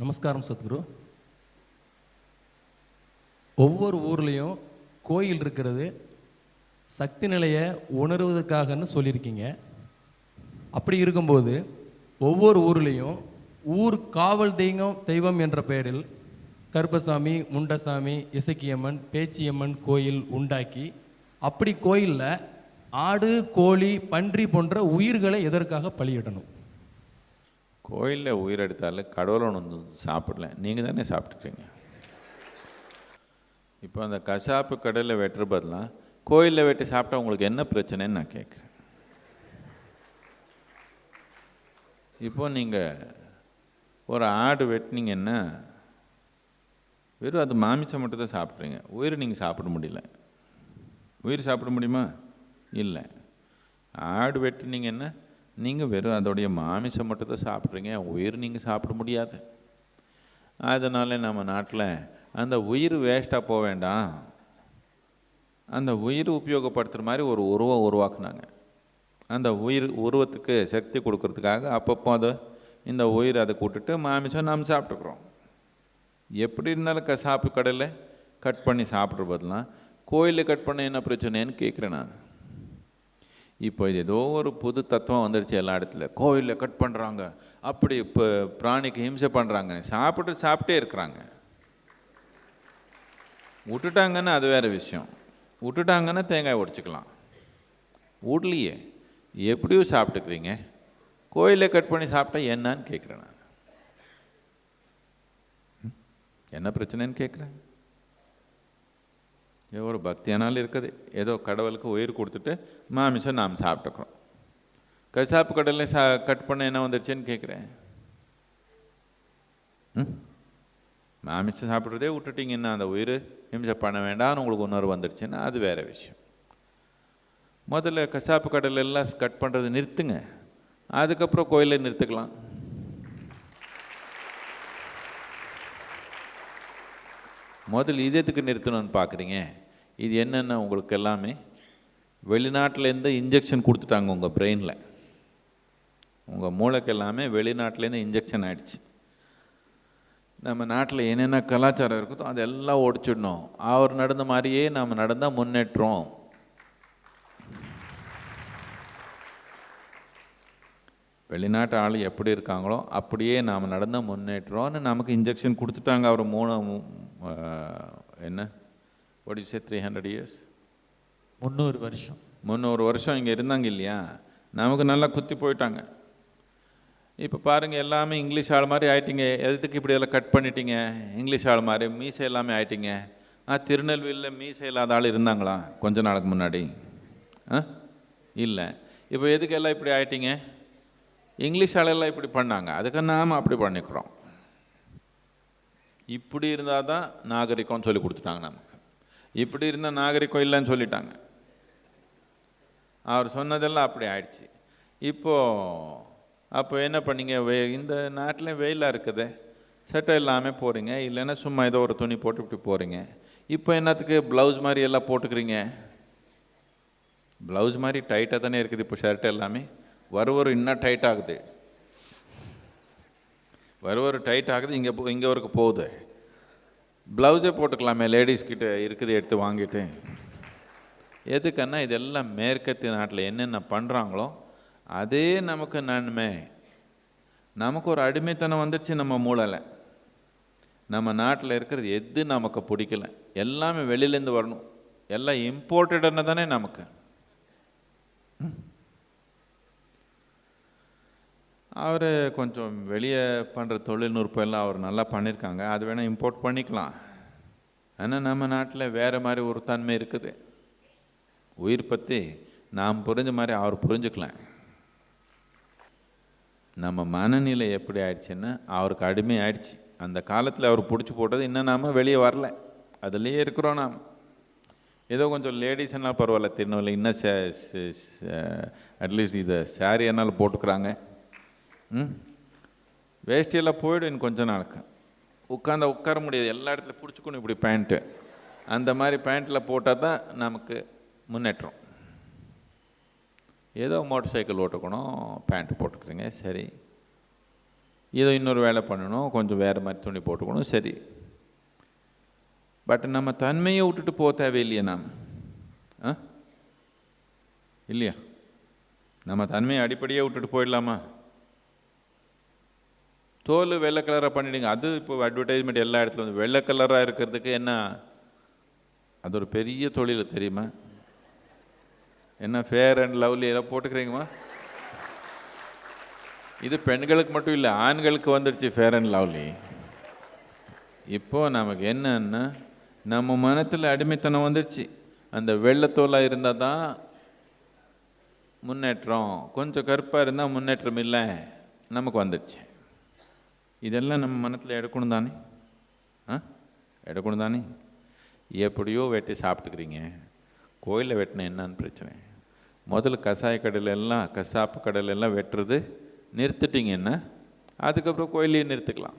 நமஸ்காரம் சத்குரு. ஒவ்வொரு ஊர்லேயும் கோயில் இருக்கிறது. சக்தி நிலையை உணர்வதற்காகன்னு சொல்லியிருக்கீங்க. அப்படி இருக்கும்போது ஒவ்வொரு ஊர்லேயும் ஊர் காவல் தெய்வம் தெய்வம் என்ற பெயரில் கருப்பசாமி முண்டசாமி இசக்கியம்மன் பேச்சியம்மன் கோயில் உண்டாக்கி அப்படி கோயிலில் ஆடு கோழி பன்றி போன்ற உயிர்களை எதற்காக பலியிடணும்? கோயிலில் உயிரெடுத்தாலும் கடவுளை வந்து சாப்பிடல. நீங்கள் தானே சாப்பிட்டுட்டீங்க. இப்போ அந்த கசாப்பு கடையில் வெட்டுற பதிலாக கோயிலில் வெட்டி சாப்பிட்டா உங்களுக்கு என்ன பிரச்சனைன்னு நான் கேட்குறேன் இப்போ நீங்கள் ஒரு ஆடு வெட்டினீங்கன்னா வெறும் அது மாமிசம் மட்டும் தான் சாப்பிட்றீங்க. உயிர் நீங்கள் சாப்பிட முடியல. உயிர் சாப்பிட முடியுமா? இல்லை. ஆடு வெட்டினீங்கன்னா நீங்கள் வெறும் அதோடைய மாமிசம் மட்டும் தான் சாப்பிட்றீங்க உயிர் நீங்கள் சாப்பிட முடியாது. அதனால நம்ம நாட்டில் அந்த உயிர் வேஸ்ட்டாக போக வேண்டாம். அந்த உயிர் உபயோகப்படுத்துகிற மாதிரி ஒரு உருவம் உருவாக்குனாங்க. அந்த உயிர் உருவத்துக்கு சக்தி கொடுக்கறதுக்காக அப்பப்போ அதை இந்த உயிர் அதை கூட்டுட்டு மாமிசம் நாம் சாப்பிட்டுக்குறோம். எப்படி இருந்தாலும் கசாப்பு கடையில் கட் பண்ணி சாப்பிட்ற பதிலாம் கோயிலில் கட் பண்ண என்ன பிரச்சனைன்னு கேட்குறேன் நான். இப்போ இது ஏதோ ஒரு புது தத்துவம் வந்துடுச்சு எல்லா இடத்துல. கோவிலில் கட் பண்ணுறாங்க அப்படி இப்போ பிராணிக்கு ஹிம்சை பண்ணுறாங்க சாப்பிட்டு சாப்பிட்டே இருக்கிறாங்க. விட்டுட்டாங்கன்னா அது வேறு விஷயம். விட்டுட்டாங்கன்னா தேங்காய் உடைச்சிக்கலாம். வீட்லையே. எப்படியும் சாப்பிட்டுக்கிறீங்க. கோயிலில் கட் பண்ணி சாப்பிட்டா என்னன்னு கேட்குறேன் நான். என்ன பிரச்சனைன்னு கேட்குறேன் ஏதோ ஒரு பக்தியானாலும் இருக்குது. ஏதோ கடவுளுக்கு உயிர் கொடுத்துட்டு மாமிசம் நாம் சாப்பிட்டுக்கிறோம். கசாப்பு கடலில் சா கட் பண்ண என்ன வந்துருச்சுன்னு கேட்குறேன். ம்? மாமிசம் சாப்பிட்றதே விட்டுட்டிங்கன்னா அந்த உயிர் ஹிம்சை பண்ண வேண்டாம்னு உங்களுக்கு உணர்வு வந்துருச்சுன்னா அது வேறு விஷயம். முதல்ல கசாப்பு கடலெல்லாம் கட் பண்ணுறது நிறுத்துங்க. அதுக்கப்புறம் கோயிலில் நிறுத்துக்கலாம். முதல்ல இது எதுக்கு நிறுத்தணும்னு பார்க்குறீங்க. இது என்னென்ன உங்களுக்கு எல்லாமே? வெளிநாட்டிலேருந்து இன்ஜெக்ஷன் கொடுத்துட்டாங்க உங்கள் பிரெயினில் உங்கள் மூளைக்கு எல்லாமே வெளிநாட்டிலேருந்து இன்ஜெக்ஷன் ஆகிடுச்சு நம்ம நாட்டில் என்னென்ன கலாச்சாரம் இருக்குதோ அதெல்லாம் ஒடிச்சிடணும். அவர் நடந்த மாதிரியே நம்ம நடந்தால் முன்னேற்றோம். வெளிநாட்டு ஆள் எப்படி இருக்காங்களோ அப்படியே நாம் நடந்தால் முன்னேற்றோம்னு நமக்கு இன்ஜெக்ஷன் கொடுத்துட்டாங்க. அவர் மூணு என்ன? ஒடி சே த்ரீ ஹண்ட்ரட் இயர்ஸ் முந்நூறு வருஷம். முந்நூறு வருஷம் இங்கே இருந்தாங்க இல்லையா? நமக்கு நல்லா குத்தி போயிட்டாங்க. இப்போ பாருங்கள் எல்லாமே இங்கிலீஷ் ஆள் மாதிரி ஆயிட்டீங்க. எதுக்கு இப்படி எல்லாம் கட் பண்ணிட்டீங்க? இங்கிலீஷ் ஆள் மாதிரி மீசை எல்லாமே ஆயிட்டீங்க. ஆ திருநெல்வேலியில் மீசை இல்லாத ஆள் இருந்தாங்களா? கொஞ்ச நாளுக்கு முன்னாடி. ஆ? இல்லை. இப்போ எதுக்கு எல்லாம் இப்படி ஆயிட்டீங்க? இங்கிலீஷ் ஆளெல்லாம் இப்படி பண்ணாங்க. அதுக்கு நாம் அப்படி பண்ணிக்கிறோம். இப்படி இருந்தால் தான் நாகரிகம்னு சொல்லி கொடுத்துட்டாங்க நமக்கு. இப்படி இருந்தால் நாகரிகம் இல்லைன்னு சொல்லிட்டாங்க. அவர் சொன்னதெல்லாம் அப்படி ஆயிடுச்சு. இப்போது அப்போ என்ன பண்ணீங்க? வெ இந்த நாட்டில் வெயிலாக இருக்குதே. சட்டை இல்லாமல் போகிறீங்க இல்லைன்னா சும்மா ஏதோ ஒரு துணி போட்டு இப்படி போகிறீங்க இப்போ என்னத்துக்கு ப்ளவுஸ் மாதிரி எல்லாம் போட்டுக்கிறீங்க? ப்ளவுஸ் மாதிரி டைட்டாக தானே இருக்குது. இப்போ ஷர்ட் எல்லாமே. வர வரும் இன்னும் டைட் ஆகுது. வர ஒரு டைட் ஆகுது இங்கே இங்கே வரைக்கும் போகுது. ப்ளவுஸே போட்டுக்கலாமே லேடிஸ்கிட்ட இருக்குது எடுத்து வாங்கிட்டு. எதுக்குன்னா இதெல்லாம் மேற்கத்திய நாட்டில் என்னென்ன பண்ணுறாங்களோ அதே நமக்கு நன்மை. நமக்கு ஒரு அடிமைத்தனம் வந்துடுச்சு நம்ம மூளையில் நம்ம நாட்டில் இருக்கிறது எது நமக்கு பிடிக்கல? எல்லாமே வெளியிலேருந்து வரணும். எல்லாம் இம்போர்ட்டடுன்னு தானே நமக்கு. அவர் கொஞ்சம் வெளியே பண்ணுற தொழில்நுட்பம் எல்லாம் அவர் நல்லா பண்ணியிருக்காங்க அது வேணால் இம்போர்ட் பண்ணிக்கலாம். ஆனால் நம்ம நாட்டில் வேறு மாதிரி ஒரு தன்மை இருக்குது. உயிர் பற்றி நாம் புரிஞ்ச மாதிரி அவர் புரிஞ்சுக்கலாம் நம்ம மனநிலை எப்படி ஆயிடுச்சுன்னா அவருக்கு அடிமை ஆயிடுச்சு. அந்த காலத்தில் அவர் பிடிச்சி போட்டது இன்னும் நாம் வெளியே வரல. அதுலேயே இருக்கிறோம் நாம். ஏதோ கொஞ்சம் லேடிஸ்னால் பரவாயில்ல திருநெல்வேலி. இன்னும் அட்லீஸ்ட் இதை சாரி என்னால் போட்டுக்கிறாங்க. ம்? வேஷ்டியெல்லாம் போயிடும் இன்னும் கொஞ்ச நாளுக்கு. உட்காந்து உட்கார முடியாது. எல்லா இடத்துல பிடிச்சிக்கணும் இப்படி பேண்ட்டு. அந்த மாதிரி பேண்ட்டில் போட்டால் தான் நமக்கு முன்னேற்றம். ஏதோ மோட்டர் சைக்கிள் ஓட்டுக்கணும் பேண்ட்டு போட்டுக்கிறீங்க சரி. ஏதோ இன்னொரு வேலை பண்ணணும் கொஞ்சம் வேறு மாதிரி துணி போட்டுக்கணும் சரி. பட் நம்ம தன்மையை விட்டுட்டு போக தேவையில்லையே நாம். ஆ? இல்லையா? நம்ம தன்மையை அடிப்படையே விட்டுட்டு போயிடலாமா? தோல் வெள்ளை கலராக பண்ணிடுங்க. அது இப்போ அட்வர்டைஸ்மெண்ட் எல்லா இடத்துல வந்து வெள்ளை கலராக இருக்கிறதுக்கு என்ன? அது ஒரு பெரிய தொழில் தெரியுமா? என்ன ஃபேர் அண்ட் லவ்லி எல்லாம் போட்டுக்கிறீங்கம்மா? இது பெண்களுக்கு மட்டும் இல்லை ஆண்களுக்கு வந்துடுச்சு ஃபேர் அண்ட் லவ்லி இப்போது நமக்கு என்னன்னா நம்ம மனத்தில் அடிமைத்தனம் வந்துடுச்சு. அந்த வெள்ளத்தோலாக இருந்தால் தான் முன்னேற்றம். கொஞ்சம் கருப்பாக இருந்தால் முன்னேற்றம் இல்லை. நமக்கு வந்துடுச்சு. இதெல்லாம் நம்ம மனத்தில் எடுக்கணும் தானே? ஆ? எடுக்கணும் தானே? எப்படியோ வெட்டி சாப்பிட்டுக்கிறீங்க. கோயிலில் வெட்டின என்னன்னு பிரச்சனை. முதல்ல கசாய கடையில எல்லாம் கசாப்பு கடையில எல்லாம் வெட்டுறது நிறுத்திட்டீங்கன்னா அதுக்கப்புறம் கோயிலையே நிறுத்திக்கலாம்.